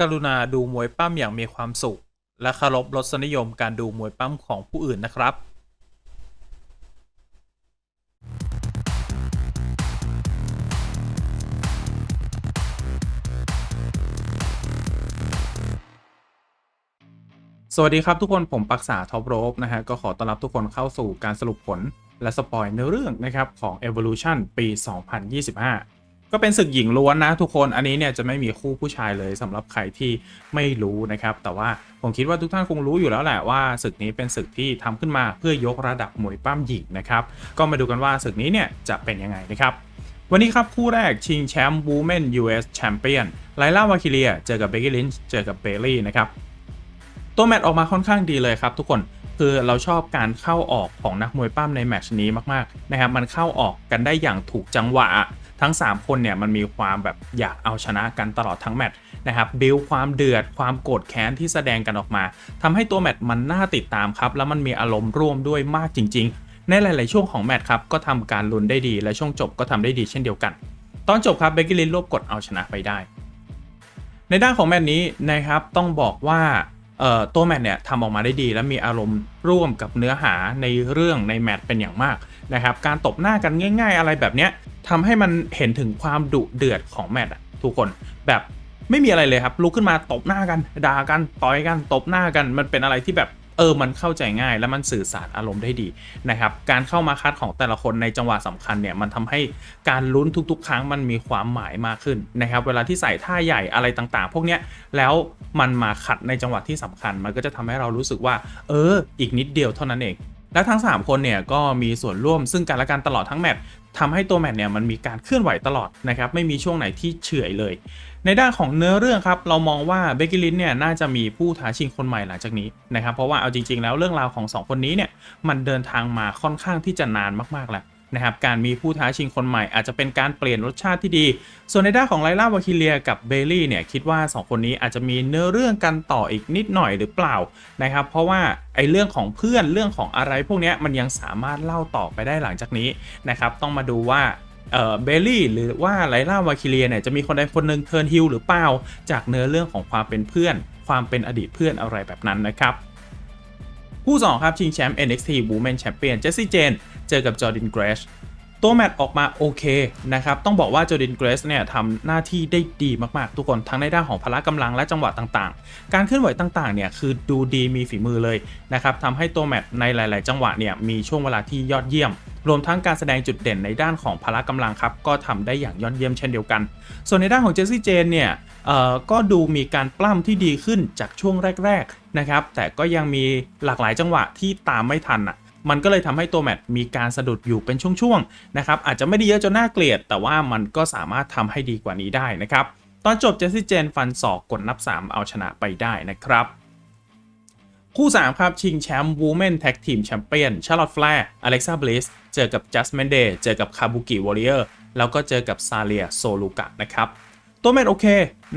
กรุณาดูมวยปั้มอย่างมีความสุข และเคารพรสนิยมการดูมวยปั้มของผู้อื่นนะครับสวัสดีครับทุกคนผมปักษาท็อปโรบนะฮะก็ขอต้อนรับทุกคนเข้าสู่การสรุปผลและสปอยเนื้อเรื่องนะครับของ Evolution ปี 2025 ก็เป็นศึกหญิงล้วนนะทุกคนอันนี้เนี่ยจะไม่มีคู่ผู้ชายเลยสำหรับใครที่ไม่รู้นะครับ แต่ว่าผมคิดว่าทุกท่านคงรู้อยู่แล้วแหละว่าศึกนี้เป็นศึกที่ทำขึ้นมาเพื่อยกระดับมวยปั้มหญิงนะครับก็มาดูกันว่าศึกนี้เนี่ยจะเป็นยังไงนะครับวันนี้ครับ คู่แรกชิงแชมป์ Women US Champion ไลล่าวาคิเลียเจอกับเบกกี้ลินช์เจอกับเบลลี่นะครับตัวแมตช์ออกมาค่อนข้างดีเลยครับทุกคนคือเราชอบการเข้าออกของนักมวยปั้มในแมตช์นี้มากๆนะครับมันเข้าออกกันได้อย่างถูกจังหวะ ทั้ง 3 คนเนี่ยมันมีความแบบอยากเอาชนะกันตลอดทั้งแมตช์นะครับบิลความเดือดความโกรธแค้นที่แสดงกันออกมาทำให้ตัวแมตช์มันน่าติดตามครับ แล้วมันมีอารมณ์ร่วมด้วยมากจริง ๆ ในหลาย ๆ ช่วงของแมตช์ครับก็ทำการลุ้นได้ดี และช่วงจบก็ทำได้ดีเช่นเดียวกัน ตอนจบครับเบกกี้ลินรวบกดเอาชนะไปได้ ในด้านของแมตช์นี้นะครับต้องบอกว่าตัวแมตช์เนี่ยทำออกมาได้ดี และมีอารมณ์ร่วมกับเนื้อหาในเรื่องในแมตช์เป็นอย่างมากนะครับการตบหน้ากันง่าย ๆ อะไรแบบเนี้ย ทำให้มันเห็นถึงความดุเดือดของแมตช์อะทุกคนแบบไม่มีอะไรเลยครับลุกขึ้นมาตบหน้ากันด่ากันต่อยกันตบหน้ากัน มันเป็นอะไรที่แบบเออมันเข้าใจง่ายและมันสื่อสารอารมณ์ได้ดีนะครับการเข้ามาคัดของแต่ละคนในจังหวะสำคัญเนี่ยมันทำให้การลุ้นทุก ๆ ครั้งมันมีความหมายมากขึ้นนะครับเวลาที่ใส่ท่าใหญ่อะไรต่างๆ พวกเนี้ยแล้วมันมาขัดในจังหวะที่สำคัญ มันก็จะทำให้เรารู้สึกว่า เออ อีกนิดเดียวเท่านั้นเองและทั้ง 3 คนเนี่ยก็มีส่วนร่วมซึ่งกันและกันตลอดทั้งแมตช์ ทำให้ตัวแมทเนี่ยมันมีการเคลื่อนไหวตลอดนะครับไม่มีช่วงไหนที่เฉื่อยเลย ในด้านของเนื้อเรื่องครับเรามองว่าเบกกี้ลินเนี่ยน่าจะมีผู้ท้าชิงคนใหม่หลังจากนี้นะครับเพราะว่าเอาจริง ๆ แล้วเรื่องราวของ 2 คนนี้เนี่ยมันเดินทางมาค่อนข้างที่จะนานมากๆแล้ว นะครับการมีผู้ท้าชิงคนใหม่อาจจะเป็นการเปลี่ยนรสชาติที่ดี ส่วนในด้านของไลล่าวาคิเลียกับเบลลี่เนี่ยคิดว่า 2 คนนี้อาจจะมีเนื้อเรื่องกันต่ออีกนิดหน่อยหรือเปล่านะครับเพราะว่าไอ้เรื่องของเพื่อนเรื่องของอะไรพวกนี้มันยังสามารถเล่าต่อไปได้หลังจากนี้นะครับต้องมาดูว่าเอ่อเบลลี่หรือว่าไลล่าวาคิเลียเนี่ยจะมีคนใดคนหนึ่งเทิร์นฮิลหรือเปล่า จากเนื้อเรื่องของความเป็นเพื่อน ความเป็นอดีตเพื่อนอะไรแบบนั้นนะครับ คู่สองครับ ชิงแชมป์ NXT Women Champion เจสซี่เจน เจอกับจอร์ดินเกรช ตัวแมตช์ออกมาโอเคนะครับ ต้องบอกว่าจอร์ a นเกรชเนี่ยทำหน้าที่ได้ดีมากๆ ทุกคนทั้งในด้านของพละกำลังและจังหวะต่างๆ การเคลื่อนไหวต่างๆเนี่ยคือดูดีมีฝีมือเลยนะครับทำให้ตัวแมตช์ในหลาย ๆ จังหวะเนี่ยมีช่วงเวลาที่ยอดเยี่ยม รวมทั้งการแสดงจุดเด่นในด้านของพละกำลังครับก็ทำได้อย่างยอดเยี่ยมเช่นเดียวกัน ส่วนในด้านของเจสซี่เจนเนี่ยก็ดูมีการปล้ำที่ดีขึ้นจากช่วงแรก ๆ นะครับ แต่ก็ยังมีหลากหลายจังหวะที่ตามไม่ทันอะ มันก็เลยทำให้ตัวแมตช์มีการสะดุดอยู่เป็นช่วงๆนะครับอาจจะไม่ได้เยอะจนน่าเกลียด แต่ว่ามันก็สามารถทำให้ดีกว่านี้ได้นะครับตอนจบเจสซี่เจนฟันศอกกดนับ 3 เอาชนะไปได้นะครับ คู่ 3 ครับ ชิงแชมป์ Women Tag Team Champion Charlotte Flair Alexa Bliss เจอกับ Jasmine Day เจอกับ Kabuki Warrior แล้วก็เจอกับซาเลียโซลูกะนะครับตัวแมตโอเค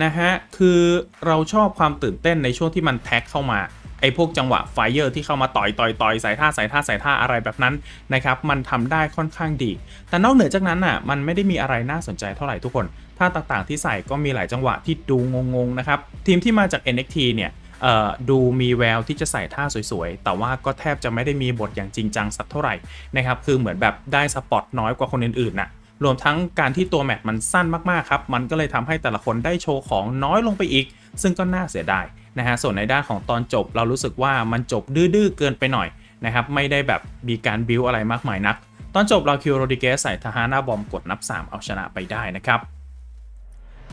นะฮะ คือเราชอบความตื่นเต้นในช่วงที่มันแท็กเข้ามา ไอ้พวกจังหวะไฟเยอร์ที่เข้ามาต่อยต่อยต่อยใส่ท่าใส่ท่าใส่ท่าอะไรแบบนั้นนะครับมันทำได้ค่อนข้างดี แต่นอกเหนือจากนั้นอะมันไม่ได้มีอะไรน่าสนใจเท่าไหร่ทุกคนท่าต่างๆที่ใส่ก็มีหลายจังหวะที่ดูงงๆนะครับทีมที่มาจาก NXT เนี่ยเอ่อดูมีแววที่จะใส่ท่าสวยๆ แต่ว่าก็แทบจะไม่ได้มีบทอย่างจริงจังสักเท่าไหร่นะครับ คือเหมือนแบบได้สปอตน้อยกว่าคนอื่นๆน่ะ รวมทั้งการที่ตัวแมตช์มันสั้นมากๆครับ มันก็เลยทำให้แต่ละคนได้โชว์ของน้อยลงไปอีก ซึ่งก็น่าเสียดาย นะฮะส่วนในด้านของตอนจบเรารู้สึกว่ามันจบดื้อๆเกินไปหน่อยนะครับไม่ได้แบบมีการบิวอะไรมากมายนัก ตอนจบเราคิวโรดิเกสใส่ทหารหน้าบอมกดนับ 3 เอาชนะไปได้นะครับ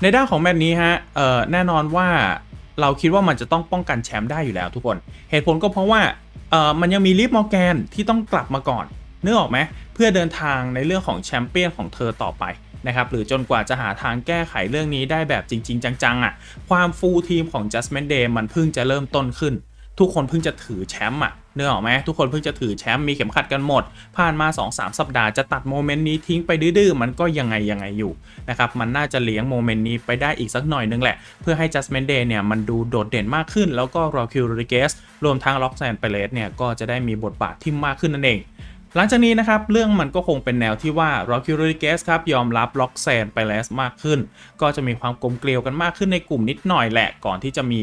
ในด้านของแมตช์นี้ฮะแน่นอนว่าเราคิดว่ามันจะต้องป้องกันแชมป์ได้อยู่แล้วทุกคน เหตุผลก็เพราะว่ามันยังมีลิฟมอร์แกนที่ต้องกลับมาก่อนนึกออกไหมเพื่อเดินทางในเรื่องของแชมเปี้ยนของเธอต่อไป นะครับหรือจนกว่าจะหาทางแก้ไขเรื่องนี้ได้แบบจริง ๆ จังๆอะ่ะความฟูลทีมของ Justment Day มันเพิ่งจะเริ่มต้นขึ้น ทุกคนเพิ่งจะถือแชมป์อะเนื้อออกไหมทุกคนเพิ่งจะถือแชมป์มีเข็มขัดกันหมด ผ่านมา 2-3 สัปดาห์จะตัดโมเมนต์นี้ทิ้งไปดื้อๆ มันก็ยังไงยังไงอยู่นะครับมันน่าจะเลี้ยงโมเมนต์นี้ไปได้อีกสักหน่อยนึงแหละ เพื่อให้ Justment Day เนี่ยมันดูโดดเด่นมากขึ้น แล้วก็รอคิวโรดิเกสรวมทั้งล็อกแซนเปเลสเนี่ยก็จะได้มีบทบาทที่มากขึ้นนั่นเอง หลังจากนี้นะครับเรื่องมันก็คงเป็นแนวที่ว่า Rocky Rodriguez ครับยอมรับล็อกแซนไปแล้วมากขึ้น ก็จะมีความกลมเกลียวกันมากขึ้นในกลุ่มนิดหน่อยแหละก่อนที่จะมี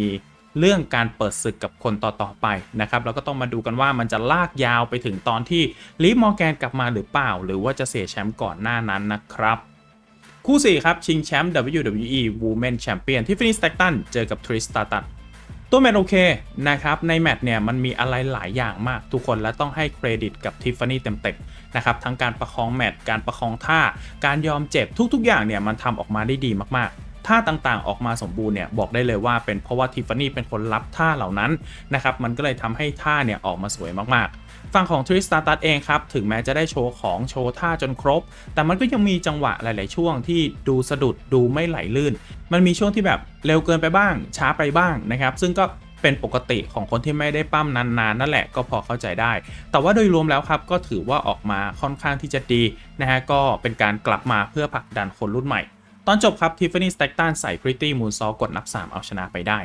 เรื่องการเปิดศึกกับคนต่อๆไปนะครับแล้วก็ต้องมาดูกันว่ามันจะลากยาวไปถึงตอนที่ลีฟมอร์แกนกลับมาหรือเปล่า หรือว่าจะเสียแชมป์ก่อนหน้านั้นนะครับคู่ 4 ครับ ชิงแชมป์ WWE Women Champion ที่ฟินิสแตกตันเจอกับทริสตาตัน ตัวแมตช์โอเคนะครับในแมตช์เนี่ยมันมีอะไรหลายอย่างมากทุกคนและต้องให้เครดิตกับทิฟฟานี่เต็มๆนะครับทั้งการประคองแมตช์การประคองท่า การยอมเจ็บทุกๆ อย่างเนี่ยมันทำออกมาได้ดีมากๆ ท่าต่างๆ ออกมาสมบูรณ์เนี่ยบอกได้เลยว่าเป็นเพราะว่าทิฟฟานี่เป็นคนรับท่าเหล่านั้นนะครับมันก็เลยทำให้ท่าเนี่ยออกมาสวยมากๆ ฝั่งของทริสตาตัสเองครับถึงแม้จะได้โชว์ของโชว์ท่าจนครบ แต่มันก็ยังมีจังหวะหลาย ๆ ช่วงที่ดูสะดุดดูไม่ไหลลื่น มันมีช่วงที่แบบเร็วเกินไปบ้าง ช้าไปบ้างนะครับซึ่งก็เป็นปกติของคนที่ไม่ได้ปั้มนานๆนั่นแหละก็พอเข้าใจได้ แต่ว่าโดยรวมแล้วครับก็ถือว่าออกมาค่อนข้างที่จะดีนะฮะก็เป็นการกลับมาเพื่อผลักดันคนรุ่นใหม่ ตอนจบครับทิฟฟานี่สแต็กตันใส่พริตตี้มูนซอกดนับ 3 เอาชนะไปได้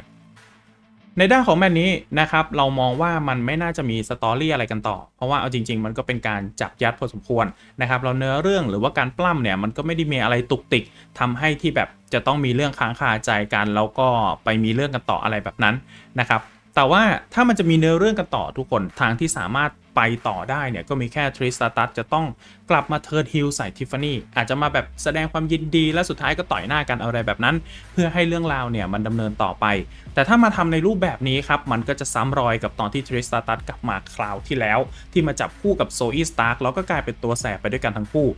ในด้านของแมตช์นี้นะครับเรามองว่ามันไม่น่าจะมีสตอรี่อะไรกันต่อ เพราะว่าเอาจริง ๆ มันก็เป็นการจับยัดพอสมควรนะครับเราเนื้อเรื่องหรือว่าการปล้ำเนี่ยมันก็ไม่ได้มีอะไรตุกติกทำให้ที่แบบจะต้องมีเรื่องค้างคาใจกันแล้วก็ไปมีเรื่องกันต่ออะไรแบบนั้นนะครับ แต่ว่าถ้ามันจะมีเนื้อเรื่องกันต่อทุกคนทางที่สามารถไปต่อได้เนี่ยก็มีแค่ทริสตาตัสจะต้องกลับมาเทิร์นฮิลใส่ทิฟฟานี่อาจจะมาแบบแสดงความยินดีและสุดท้ายก็ต่อยหน้ากันอะไรแบบนั้น เพื่อให้เรื่องราวเนี่ยมันดำเนินต่อไป แต่ถ้ามาทำในรูปแบบนี้ครับ มันก็จะซ้ำรอยกับตอนที่ทริสตาตัสกลับมาคราวที่แล้ว ที่มาจับคู่กับโซอีสตาร์กแล้วก็กลายเป็นตัวแสบไปด้วยกันทั้งคู่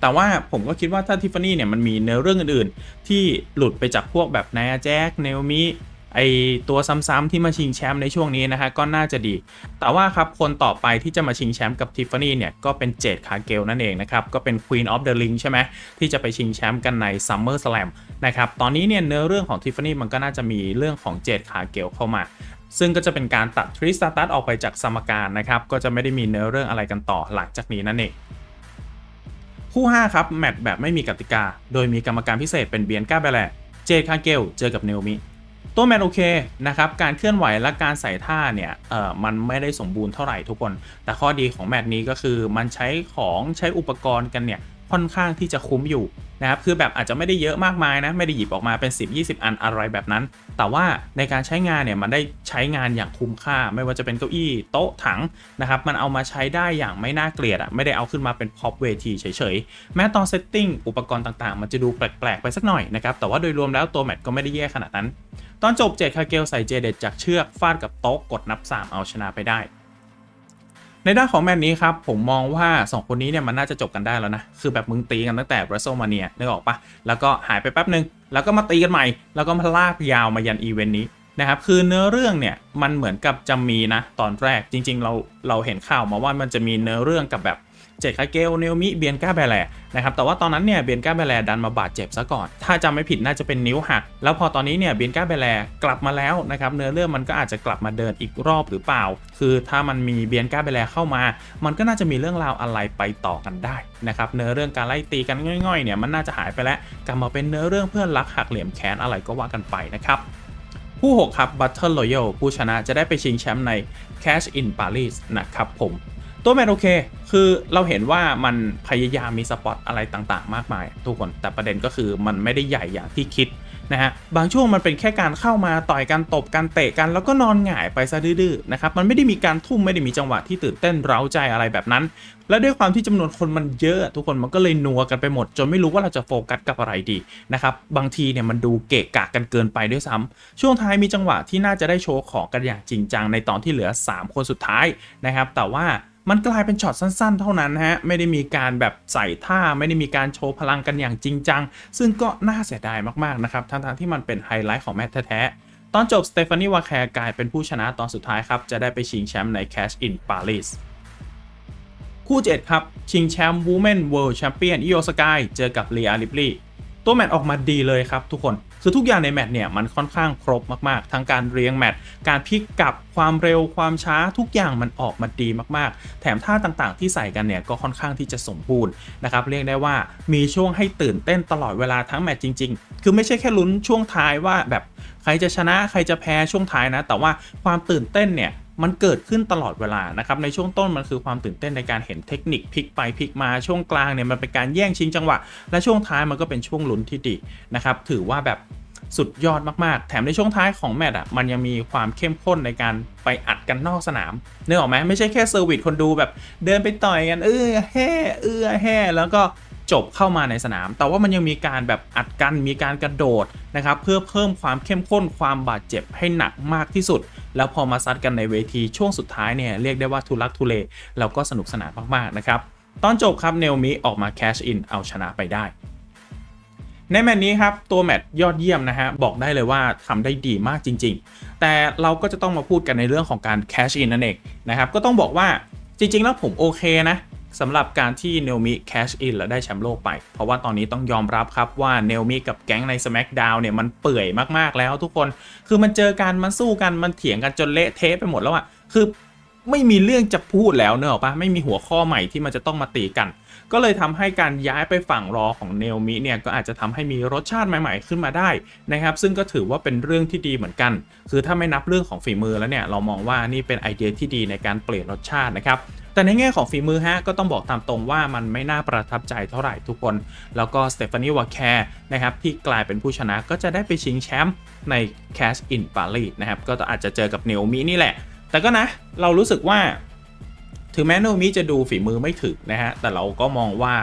แต่ว่าผมก็คิดว่าถ้าทิฟฟานี่เนี่ยมันมีเนื้อเรื่องอื่นๆ ที่หลุดไปจากพวกแบบนายแจ็คเนลมิ ไอตัวซ้ำๆที่มาชิงแชมป์ในช่วงนี้นะฮะก็น่าจะดี แต่ว่าครับคนต่อไปที่จะมาชิงแชมป์กับทิฟฟานี่เนี่ยก็เป็นเจดคาเกลนั่นเองนะครับก็เป็น Queen of the Ring ใช่ไหมที่จะไปชิงแชมป์กันใน Summer Slam นะครับตอนนี้เนี่ยเนื้อเรื่องของทิฟฟานี่มันก็น่าจะมีเรื่องของเจดคาเกลเข้ามาซึ่งก็จะเป็นการตัดทริสตาตัสออกไปจากสมการนะครับ ก็จะไม่ได้มีเนื้อเรื่องอะไรกันต่อหลังจากนี้นั่นเอง คู่ 5 ครับแมตช์แบบไม่มีกติกา โดยมีกรรมการพิเศษเป็นเบียนก้าเบลแลเจดคาเกลเจอกับเนลมิ ตัวแมนโอเคนะครับการเคลื่อนไหวและการใส่ท่าเนี่ยเออมันไม่ได้สมบูรณ์เท่าไหร่ทุกคน แต่ข้อดีของแมตนี้ก็คือมันใช้ของใช้อุปกรณ์กันเนี่ยค่อนข้างที่จะคุ้มอยู่ นะครับคือแบบอาจจะไม่ได้เยอะมากมายนะไม่ได้หยิบออกมาเป็น 10-20 อันอะไรแบบนั้น แต่ว่าในการใช้งานเนี่ยมันได้ใช้งานอย่างคุ้มค่า ไม่ว่าจะเป็นเก้าอี้โต๊ะถังนะครับมันเอามาใช้ได้อย่างไม่น่าเกลียดอะ่ะไม่ได้เอาขึ้นมาเป็นพอปเวทีเฉยๆแม้ตอนเซตติ้งอุปกรณ์ต่างๆ มันจะดูแปลกๆไปสักหน่อยนะครับแต่ว่าโดยรวมแล้วตัวแมตช์ก็ไม่ได้แย่ขนาดนั้น ตอนจบเจดคาเกลใส่เจเดตจากเชือกฟาดกับโต๊ะกดนับ 3 เอาชนะไปได้ ในด้านของแมตช์นี้ครับผมมองว่า 2 คนนี้เนี่ยมันน่าจะจบกันได้แล้วนะ คือแบบมึงตีกันตั้งแต่บรัสเซลมาเนียนึกออกปะแล้วก็หายไปแป๊บนึง แล้วก็มาตีกันใหม่ แล้วก็มาลากยาวมายันอีเวนต์นี้นะครับคือเนื้อเรื่องเนี่ยมันเหมือนกับจะมีนะตอนแรกจริง ๆ เราเราเห็นข่าวมาว่ามันจะมีเนื้อเรื่องกับแบบ เจดคาเกลเนลมิเบียนก้าแบแลนะครับแต่ว่าตอนนั้นเนี่ยเบียนก้าแบแลดันมาบาดเจ็บซะก่อน ถ้าจำไม่ผิดน่าจะเป็นนิ้วหัก แล้วพอตอนนี้เนี่ยเบียนก้าแบแลกลับมาแล้วนะครับเนื้อเรื่องมันก็อาจจะกลับมาเดินอีกรอบหรือเปล่า คือถ้ามันมีเบียนก้าแบแลเข้ามา มันก็น่าจะมีเรื่องราวอะไรไปต่อกันได้นะครับเนื้อเรื่องการไล่ตีกันง่อยๆเนี่ยมันน่าจะหายไปแล้วกลับมาเป็นเนื้อเรื่องเพื่อนรักหักเหลี่ยมแค้นอะไรก็ว่ากันไปนะครับผู้ 6 ครับ Battle Royale ผู้ชนะจะได้ไปชิงแชมป์ใน Cash in Paris นะครับผม ตัวแมนโอเค คือเราเห็นว่ามันพยายามมีสปอตอะไรต่างๆ มากมาย ทุกคนแต่ประเด็นก็คือมันไม่ได้ใหญ่อย่างที่คิดนะฮะบางช่วงมันเป็นแค่การเข้ามาต่อยกันตบกันเตะกันแล้วก็นอนหงายไปซะดื้อๆนะครับมันไม่ได้มีการทุ่มไม่ได้มีจังหวะที่ตื่นเต้นเร้าใจอะไรแบบนั้น และด้วยความที่จำนวนคนมันเยอะ ทุกคนมันก็เลยนัวกันไปหมด จนไม่รู้ว่าเราจะโฟกัสกับอะไรดีนะครับบางทีเนี่ยมันดูเกะกะกันเกินไปด้วยซ้ำช่วงท้ายมีจังหวะที่น่าจะได้โชว์ของกันอย่างจริงจังในตอนที่เหลือ 3 คนสุดท้ายนะครับแต่ว่า มันกลายเป็นช็อตสั้นๆ เท่านั้นฮะ ไม่ได้มีการแบบใส่ท่า ไม่ได้มีการโชว์พลังกันอย่างจริงจัง ซึ่งก็น่าเสียดายมากๆนะครับ ทั้งๆที่มันเป็นไฮไลท์ของแมตช์แท้ๆ ตอนจบสเตฟานีวาแคร์กลายเป็นผู้ชนะตอนสุดท้ายครับ จะได้ไปชิงแชมป์ใน Cash in Paris คู่ 7 ครับ ชิงแชมป์ Women World Champion อิโอสกายเจอกับเลียริปลีตัวแมตช์ออกมาดีเลยครับทุกคน คือทุกอย่างในแมตช์เนี่ยมันค่อนข้างครบมากๆ ทั้งการเรียงแมตช์การพลิกกลับความเร็วความช้าทุกอย่างมันออกมาดีมากๆ แถมท่าต่างๆ ที่ใส่กันเนี่ยก็ค่อนข้างที่จะสมบูรณ์นะครับเรียกได้ว่ามีช่วงให้ตื่นเต้นตลอดเวลาทั้งแมตช์จริง ๆ คือไม่ใช่แค่ลุ้นช่วงท้ายว่าแบบใครจะชนะใครจะแพ้ช่วงท้ายนะ แต่ว่าความตื่นเต้นเนี่ย มันเกิดขึ้นตลอดเวลานะครับในช่วงต้นมันคือความตื่นเต้นในการเห็นเทคนิคพลิกไปพลิกมาช่วงกลางเนี่ยมันเป็นการแย่งชิงจังหวะ และช่วงท้ายมันก็เป็นช่วงลุ้นที่ดีนะครับถือว่าแบบสุดยอดมากๆ แถมในช่วงท้ายของแมตช์อะมันยังมีความเข้มข้นในการไปอัดกันนอกสนามเนึกออกไหมไม่ใช่แค่เซอร์วิสคนดูแบบเดินไปต่อยกันเออแฮ่เออแฮ่แล้วก็จบเข้ามาในสนาม แต่ว่ามันยังมีการแบบอัดกันมีการกระโดดนะครับเพื่อเพิ่มความเข้มข้นความบาดเจ็บให้หนักมากที่สุด แล้วพอมาซัดกันในเวทีช่วงสุดท้ายเนี่ยเรียกได้ว่าทุลักทุเลแล้วก็สนุกสนานมากๆนะครับตอนจบครับเนลมิออกมาแคชอินเอาชนะไปได้ในแมตช์นี้ครับ ตัวแมตช์ยอดเยี่ยมนะฮะ บอกได้เลยว่าทำได้ดีมากจริง ๆ แต่เราก็จะต้องมาพูดกันในเรื่องของการแคชอินนั่นเองนะครับ ก็ต้องบอกว่าจริง ๆ แล้วผมโอเคนะ สำหรับการที่เนลมิแคชอินและได้แชมป์โลกไป เพราะว่าตอนนี้ต้องยอมรับครับว่าเนลมิกับแก๊งใน SmackDown เนี่ยมันเปื่อยมากๆแล้วทุกคนคือมันเจอกันมันสู้กันมันเถียงกันจนเละเทะไปหมดแล้วอะคือไม่มีเรื่องจะพูดแล้วเนอะปะไม่มีหัวข้อใหม่ที่มันจะต้องมาตีกัน ก็เลยทำให้การย้ายไปฝั่งรอของเนลมิเนี่ยก็อาจจะทำให้มีรสชาติใหม่ๆขึ้นมาได้นะครับซึ่งก็ถือว่าเป็นเรื่องที่ดีเหมือนกัน คือถ้าไม่นับเรื่องของฝีมือแล้วเนี่ยเรามองว่านี่เป็นไอเดียที่ดีในการเปลี่ยนรสชาตินะครับ แต่ในแง่ของฝีมือฮะก็ต้องบอกตามตรงว่ามันไม่น่าประทับใจเท่าไหร่ทุกคน แล้วก็สเตฟานีวาแคร์นะครับที่กลายเป็นผู้ชนะก็จะได้ไปชิงแชมป์ใน Cash in Paris นะครับก็อาจจะเจอกับเนลมินี่แหละ แต่ก็นะเรารู้สึกว่า ถึงแม้โนมิจะดูฝีมือไม่ถึงนะฮะแต่เราก็มองว่า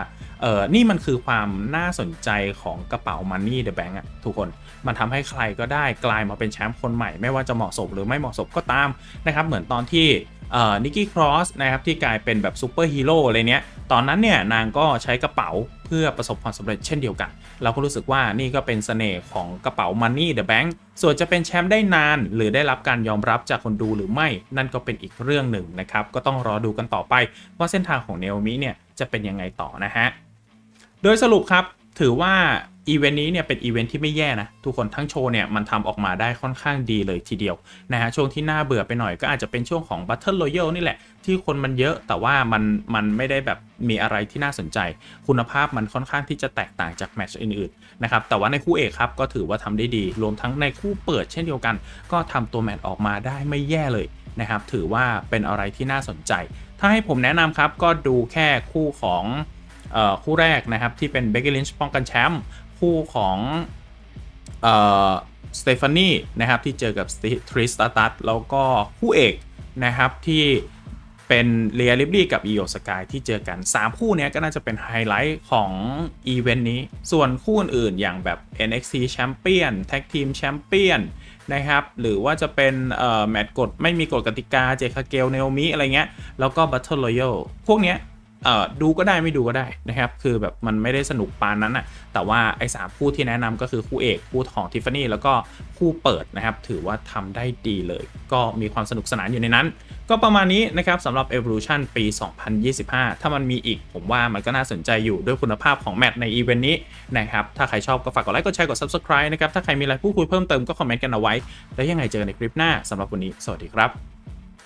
เออนี่มันคือความน่าสนใจของกระเป๋า Money the Bank อะทุกคนมันทำให้ใครก็ได้กลายมาเป็นแชมป์คนใหม่ ไม่ว่าจะเหมาะสมหรือไม่เหมาะสมก็ตามนะครับ เหมือนตอนที่นิกกี้ครอสนะครับที่กลายเป็นแบบซูเปอร์ฮีโร่อะไรเนี้ย ตอนนั้นเนี่ยนางก็ใช้กระเป๋าเพื่อประสบความสำเร็จเช่นเดียวกัน เราก็รู้สึกว่านี่ก็เป็นเสน่ห์ของกระเป๋า Money the Bank ส่วนจะเป็นแชมป์ได้นาน หรือได้รับการยอมรับจากคนดูหรือไม่ นั่นก็เป็นอีกเรื่องหนึ่งนะครับ ก็ต้องรอดูกันต่อไปว่าเส้นทางของเนโอมิเนี่ยจะเป็นยังไงต่อนะฮะ โดยสรุปครับถือว่าอีเวนต์นี้เนี่ยเป็นอีเวนต์ที่ไม่แย่นะ ทุกคนทั้งโชว์เนี่ยมันทำออกมาได้ค่อนข้างดีเลยทีเดียวนะฮะช่วงที่น่าเบื่อไปหน่อยก็อาจจะเป็นช่วงของ Battle Royale นี่แหละ ที่คนมันเยอะแต่ว่ามันมันไม่ได้แบบมีอะไรที่น่าสนใจ คุณภาพมันค่อนข้างที่จะแตกต่างจากแมตช์อื่นๆนะครับแต่ว่าในคู่เอกครับก็ถือว่าทำได้ดี รวมทั้งในคู่เปิดเช่นเดียวกัน ก็ทำตัวแมตช์ออกมาได้ไม่แย่เลยนะครับถือว่าเป็นอะไรที่น่าสนใจ ถ้าให้ผมแนะนำครับก็ดูแค่คู่ของ คู่แรกนะครับที่เป็นเบเกลินช์ป้องกันแชมป์คู่ของสเตฟานีนะครับที่เจอกับทริสตาตัสแล้วก็คู่เอกนะครับที่เป็นเลียลิบลี่กับอีโอสกายที่เจอกัน 3 คู่นี้ก็น่าจะเป็นไฮไลท์ของอีเวนต์นี้ ส่วนคู่อื่นๆอย่างแบบ NXT Champion Tag Team Champion นะครับ หรือว่าจะเป็นแมตช์กฎไม่มีกฎกติกาเจคาเกลเนโอมิอะไรเงี้ย แล้วก็ Battle Royale พวกเนี้ย ดูก็ได้ไม่ดูก็ได้นะครับ คือแบบมันไม่ได้สนุกปานนั้นอะแต่ว่าไอ้สามคู่ที่แนะนำก็คือคู่เอกคู่ของทิฟฟานี่แล้วก็คู่เปิดนะครับ ถือว่าทำได้ดีเลย ก็มีความสนุกสนานอยู่ในนั้น ก็ประมาณนี้นะครับสำหรับ Evolution ปี 2025 ถ้ามันมีอีกผมว่ามันก็น่าสนใจอยู่ด้วยคุณภาพของแมตช์ในอีเวนต์นี้นะครับ ถ้าใครชอบก็ฝากกดไลค์กดแชร์กด Subscribe นะครับ ถ้าใครมีอะไรพูดคุยเพิ่มเติมก็คอมเมนต์กันเอาไว้ แล้วยังไงเจอกันในคลิปหน้าสำหรับวันนี้ สวัสดีครับ